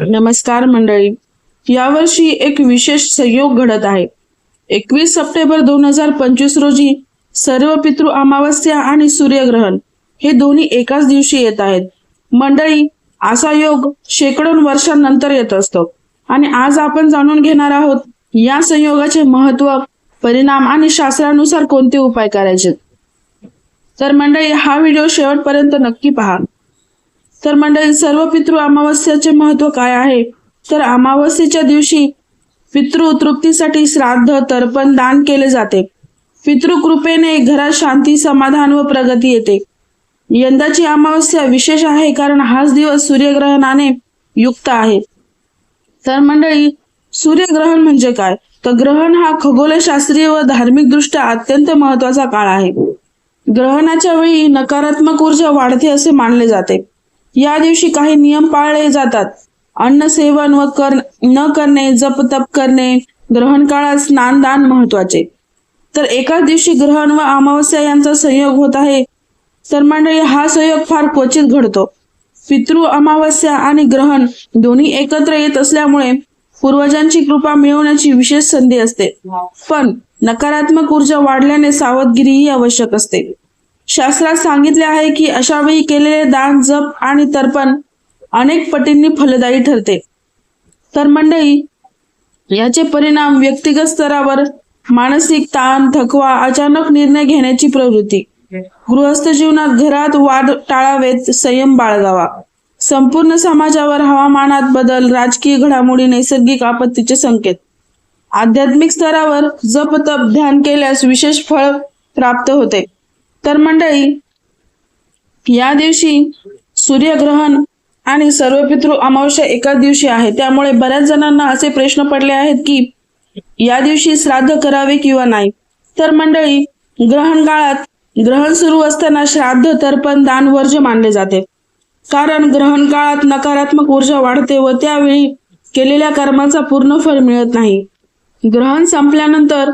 नमस्कार मंडळी. यावर्षी एक विशेष संयोग घडत आहे. एकवीस सप्टेंबर दोन हजार पंचवीस रोजी सर्व पितृ अमावस्या आणि सूर्यग्रहण हे दोन्ही एकाच दिवशी येत आहेत. मंडळी असा योग शेकडो वर्षांनंतर येत असतो. आणि आज आपण जाणून घेणार आहोत या संयोगाचे महत्त्व परिणाम आणि शास्त्रानुसार कोणते उपाय करायचे? तर मंडळी हा व्हिडिओ शेवटपर्यंत नक्की पहा. तर मंडळी सर्व पितृ अमावस्याचे महत्त्व काय आहे? तर अमावस्येच्या दिवशी पितृ तृप्तीसाठी श्राद्ध तर्पण दान केले जाते. पितृकृपेने घरात शांती समाधान व प्रगती येते. यंदाची अमावस्या विशेष आहे कारण हाच दिवस सूर्यग्रहणाने युक्त आहे. तर मंडळी सूर्यग्रहण म्हणजे काय? तर ग्रहण हा खगोलशास्त्रीय व धार्मिक दृष्ट्या अत्यंत महत्त्वाचा काळ आहे. ग्रहणाच्या वेळी नकारात्मक ऊर्जा वाढते असे मानले जाते. या दिवशी काही नियम पाळले जातात. अन्न सेवन व कर न करणे जप तप करणे ग्रहण काळात स्नानदान महत्त्वाचे. तर एकाच दिवशी ग्रहण व अमावस्या यांचा संयोग होत आहे. तर मंडळी हा संयोग फार क्वचित घडतो. पितृ अमावस्या आणि ग्रहण दोन्ही एकत्र येत असल्यामुळे पूर्वजांची कृपा मिळवण्याची विशेष संधी असते. पण नकारात्मक ऊर्जा वाढल्याने सावधगिरीही आवश्यक असते. शास्त्रात सांगितले आहे की अशा वेळी केलेले दान जप आणि तर्पण अनेक पटींनी फलदायी ठरते. तर मंडळी याचे परिणाम व्यक्तिगत स्तरावर मानसिक ताण थकवा अचानक निर्णय घेण्याची प्रवृत्ती. गृहस्थ जीवनात घरात वाद टाळावेत संयम बाळगावा. संपूर्ण समाजावर हवामानात बदल राजकीय घडामोडी नैसर्गिक आपत्तीचे संकेत. आध्यात्मिक स्तरावर जप तप ध्यान केल्यास विशेष फळ प्राप्त होते. तर मंडळी या दिवशी सूर्यग्रहण आणि सर्व पितृ अमावस्या एकाच दिवशी आहे. त्यामुळे बऱ्याच जणांना असे प्रश्न पडले आहेत की या दिवशी श्राद्ध करावे किंवा नाही? तर मंडळी ग्रहण काळात ग्रहण सुरू असताना श्राद्ध तर्पण दान वर्ज मानले जाते. कारण ग्रहण काळात नकारात्मक ऊर्जा वाढते व त्यावेळी केलेल्या कर्माचा पूर्ण फळ मिळत नाही. ग्रहण संपल्यानंतर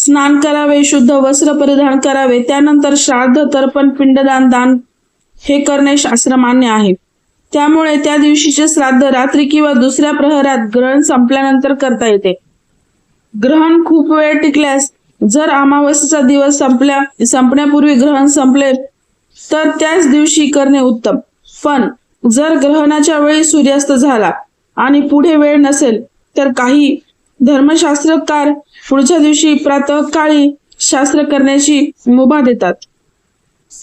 स्नान करावे शुद्ध वस्त्र परिधान करावे त्यानंतर श्राद्ध तर्पण पिंडदान दान हे करणे शास्त्र मान्य आहे. त्यामुळे त्या दिवशीचे श्राद्ध रात्री किंवा दुसऱ्या प्रहरात ग्रहण संपल्यानंतर करता येते. ग्रहण खूप वेळ टिकल्यास जर अमावस्येचा दिवस संपल्या संपण्यापूर्वी ग्रहण संपले तर त्याच दिवशी करणे उत्तम. पण जर ग्रहणाच्या वेळी सूर्यास्त झाला आणि पुढे वेळ नसेल तर काही धर्मशास्त्रकार पुढच्या दिवशी प्रातःकाळी शास्त्र करण्याची मुभा देतात.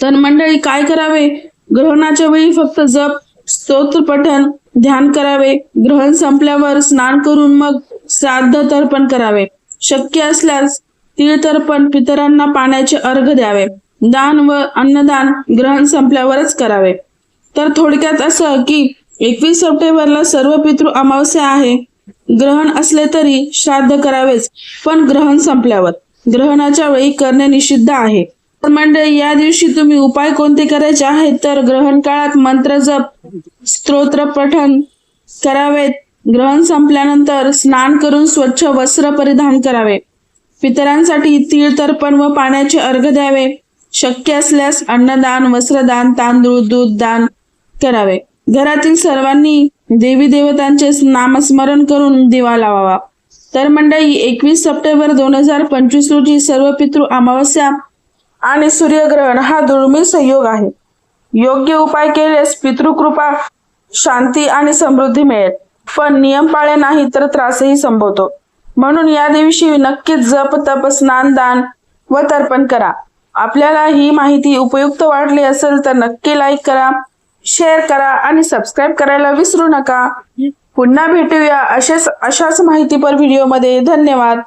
तर मंडळी काय करावे? ग्रहणाच्या वेळी फक्त जप स्तोत्र पठन ध्यान करावे. ग्रहण संपल्यावर स्नान करून मग श्राद्ध तर्पण करावे. शक्य असल्यास तीळ तर्पण पितरांना पाण्याचे अर्घ द्यावे. दान व अन्नदान ग्रहण संपल्यावरच करावे. तर थोडक्यात असं की एकवीस सप्टेंबरला सर्व पितृ अमावस्या आहे. ग्रहण असले तरी श्राद्ध करावेच पण ग्रहण संपल्यावर. ग्रहणाच्या वेळी करणे निषिद्ध आहे. तर मंडळी या दिवशी तुम्ही उपाय कोणते करायचे आहेत? तर ग्रहण काळात मंत्र जप स्तोत्र पठण करावेत. ग्रहण संपल्यानंतर स्नान करून स्वच्छ वस्त्र परिधान करावे. पितरांसाठी तीळ तर्पण व पाण्याचे अर्घ द्यावे. शक्य असल्यास अन्नदान वस्त्रदान तांदूळ दूध दान करावे. घरातील सर्वांनी देवी देवतांचे नामस्मरण करून दिवा लावावा. तर मंडळी एकवीस सप्टेंबर दोन हजार पंचवीस रोजी सर्व पितृ अमावस्या आणि सूर्यग्रहण हा दुर्मिळ संयोग आहे. योग्य उपाय केल्यास पितृकृपा शांती आणि समृद्धी मिळेल. पण नियम पाळले नाही तर त्रासही संभवतो. म्हणून या दिवशी नक्कीच जप तप स्नान दान व तर्पण करा. आपल्याला ही माहिती उपयुक्त वाटली असेल तर नक्की लाईक करा. शेअर करा आणि सबस्क्राईब करायला विसरू नका. पुन्हा भेटूया अशाच अशाच माहितीपर व्हिडिओमध्ये धन्यवाद.